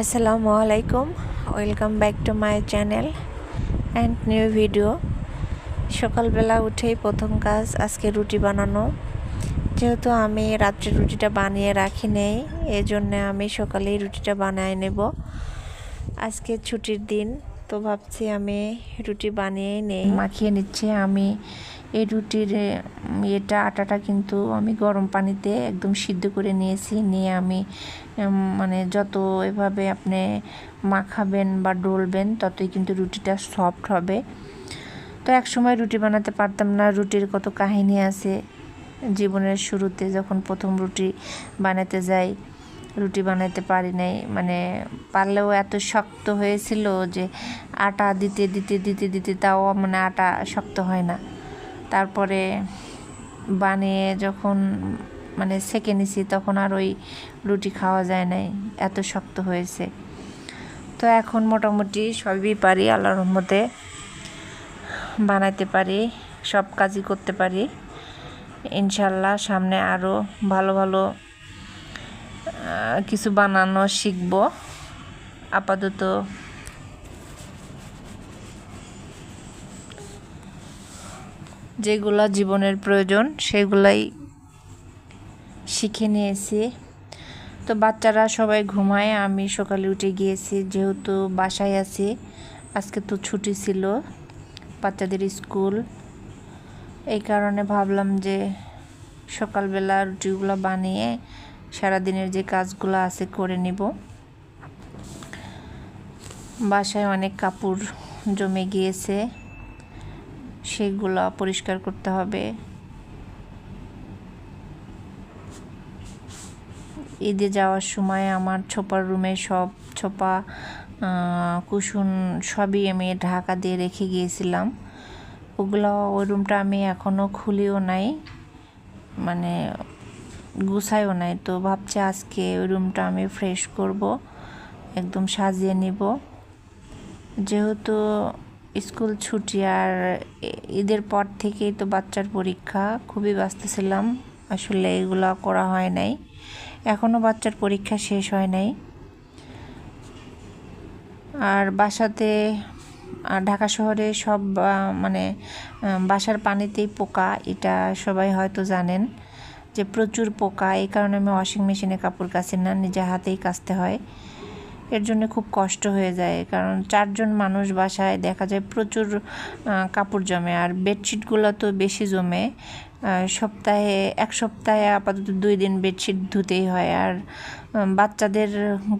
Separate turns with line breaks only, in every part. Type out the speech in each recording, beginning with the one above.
আসসালামু আলাইকুম। Welcome back to my channel and new video সকালবেলা উঠেই প্রথম কাজ আজকে রুটি বানানো। যেহেতু আমি রাত্রে রুটিটা বানিয়ে রাখি নেই এই আমি সকালেই রুটিটা বানায় নেব। আজকে ছুটির দিন, তো ভাবছি আমি রুটি বানিয়েই নেই। মাখিয়ে নিচ্ছে আমি এই রুটির এটা আটাটা কিন্তু আমি গরম পানিতে একদম সিদ্ধ করে নিয়েছি। নিয়ে আমি মানে যত এভাবে আপনি মাখাবেন বা ডলবেন, ততই কিন্তু রুটিটা সফট হবে। তো এক সময় রুটি বানাতে পারতাম না, রুটির কত কাহিনী আছে। জীবনের শুরুতে যখন প্রথম রুটি বানাতে যাই, রুটি বানাতে পারি নাই মানে পারলেও এত শক্ত হয়েছিল যে আটা দিতে দিতে দিতে দিতে তাও মানে আটা শক্ত হয় না। তারপরে বানিয়ে যখন মানে সেকে নিছি, তখন আর ওই রুটি খাওয়া যায় নাই, এত শক্ত হয়েছে। তো এখন মোটামুটি সবই পারি, আল্লাহর রহমতে বানাইতে পারি, সব কাজই করতে পারি। ইনশাল্লাহ সামনে আরও ভালো ভালো কিছু বানানো শিখব। আপাতত যেগুলা জীবনের প্রয়োজন, সেগুলাই শিখে নিয়েছি। তো বাচ্চারা সবাই ঘুমায়, আমি সকালে উঠে গিয়েছি, যেহেতু বাসায় আছি, আজকে তো ছুটি ছিল, বাচ্চাদের স্কুল। এই কারণে ভাবলাম যে সকালবেলা রুটিগুলো বানিয়ে সারাদিনের যে কাজগুলো আছে করে নিব। বাসায় অনেক কাপড় জমে গিয়েছে। সেগুলো পরিষ্কার করতে হবে। ঈদে যাওয়ার সময় আমার ছোপার রুমে সব ছোপা কুসুন সবই আমি ঢাকা দিয়ে রেখে গিয়েছিলাম। ওগুলো, ওই রুমটা আমি এখনও খুলিও নাই মানে গুছাইও নাই। তো ভাবছি আজকে ওই রুমটা আমি ফ্রেশ করব, একদম সাজিয়ে নিব। যেহেতু স্কুল ছুটি আর ঈদের পর থেকেই তো বাচ্চার পরীক্ষা। খুবই ব্যস্ত ছিলাম। আসলে এগুলো করা হয় নাই। এখনও বাচ্চার পরীক্ষা শেষ হয় নাই। আর বাসাতে, আর ঢাকা শহরে সব মানে বাসার পানিতেই পোকা, এটা সবাই হয়তো জানেন যে প্রচুর পোকা। এই কারণে আমি ওয়াশিং মেশিনে কাপড় কাচি না, নিজে হাতেই কাচতে হয়। এর জন্য খুব কষ্ট হয়ে যায়। কারণ চারজন মানুষ বাসায় দেখা যায় প্রচুর কাপড় জমে। আর বেডশিটগুলো তো বেশি জমে। সপ্তাহে, এক সপ্তাহে আপাতত দুই দিন বেডশিট ধুতেই হয়। আর বাচ্চাদের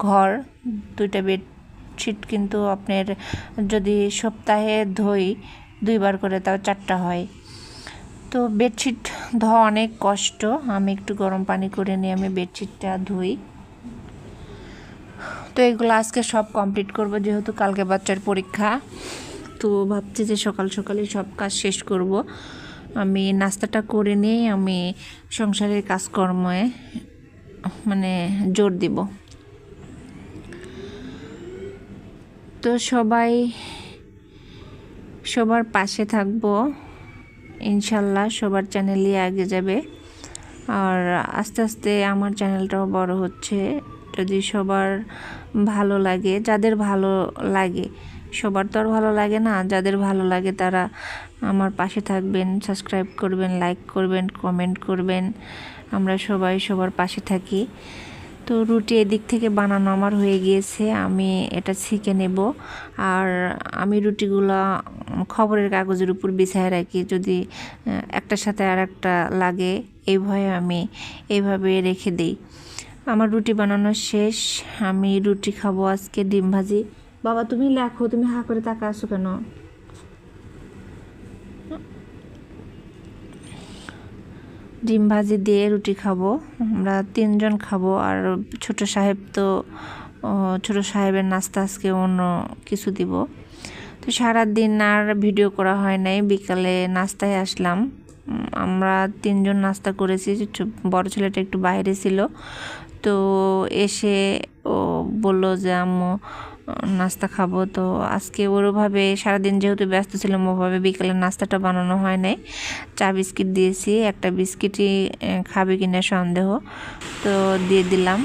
ঘর, দুইটা বেডশিট কিন্তু আপনার যদি সপ্তাহে ধুই, দুইবার করে তাও চারটা হয়। তো বেডশিট ধোয়া অনেক কষ্ট। আমি একটু গরম পানি করে নিয়ে আমি বেডশিটটা ধুই। তো এগুলো আজকে সব কমপ্লিট করব, যেহেতু কালকে বাচ্চার পরীক্ষা। তো ভাবছি যে সকাল সকালে সব কাজ শেষ করব। আমি নাস্তাটা করে নিয়ে আমি সংসারের কাজকর্মে মানে জোর দিব। তো সবাই, সবার পাশে থাকব। ইনশাল্লাহ সবার চ্যানেলই আগে যাবে। আর আস্তে আস্তে আমার চ্যানেলটাও বড় হচ্ছে। যদি সবার ভালো লাগে, যাদের ভালো লাগে। সবার তো আর ভালো লাগে না, যাদের ভালো লাগে তারা আমার পাশে থাকবেন সাবস্ক্রাইব করবেন লাইক করবেন কমেন্ট করবেন। আমরা সবাই সবার পাশে থাকি। তো রুটি এদিক থেকে বানানো আমার হয়ে গিয়েছে, আমি এটা ছেঁকে নেব। আর আমি রুটিগুলো খবরের কাগজের উপর বিছায় রাখি, যদি একটার সাথে আর একটা লাগে, এই ভয়ে আমি এইভাবে রেখে দিই। আমার রুটি বানানো শেষ, আমি রুটি খাব আজকে ডিম ভাজি। বাবা, তুমি লেখো, তুমি হা করে তাকা আসো কেন? ডিম ভাজি দিয়ে রুটি খাব, আমরা তিনজন খাব, আর ছোট সাহেব তো ছোট সাহেবের নাস্তা আজকে অন্য কিছু দিব। তো সারাদিন আর ভিডিও করা হয় নাই, বিকালে নাস্তায় আসলাম। আমরা তিনজন নাস্তা করেছি বড় ছেলেটা একটু বাইরে ছিল। তো এসে ও বলল যে, আম্মু, নাস্তা খাব। তো আজকে ওরভাবে সারাদিন যেহেতু ব্যস্ত ছিলাম, ওভাবে বিকেলে নাস্তাটা বানানো হয় নাই। চা বিস্কিট দিয়েছি, একটা বিস্কিটই খাবে কিনা সন্দেহ। তো দিয়ে দিলাম।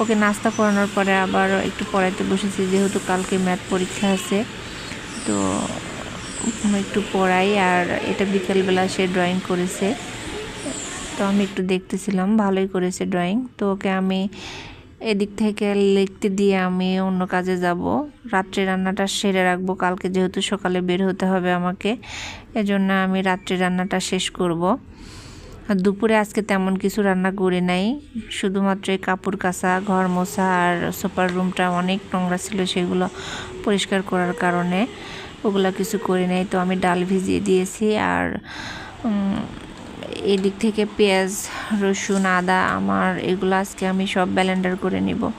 ওকে নাস্তা করানোর পরে আবার একটু পড়াইতে বসেছি, যেহেতু কালকে ম্যাথ পরীক্ষা আছে। তো একটু পড়াই, আর এটা বিকেলবেলা সে ড্রয়িং করেছে। তো আমি একটু দেখতেছিলাম, ভালোই করেছে ড্রয়িং তো ওকে আমি এদিক থেকে লিখতে দিয়ে আমি অন্য কাজে যাব। রাত্রে রান্নাটা সেরে রাখব, কালকে যেহেতু সকালে বের হতে হবে আমাকে, এজন্য আমি রাত্রে রান্নাটা শেষ করব। আর দুপুরে আজকে তেমন কিছু রান্না করে নাই, শুধুমাত্র এই কাপড় কাচা, ঘর মোছা আর সুপার রুমটা অনেক নোংরা ছিল সেগুলো পরিষ্কার করার কারণে ওগুলো কিছু করি নাই। তো আমি ডাল ভিজিয়ে দিয়েছি আর এদিক থেকে পেঁয়াজ, রসুন, আদা, আমার, এগুলো আজকে আমি সব ব্যালেন্ডার করে নিব।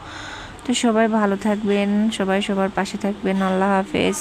তো সবাই ভালো থাকবেন, সবাই সবার পাশে থাকবেন। আল্লাহ হাফেজ।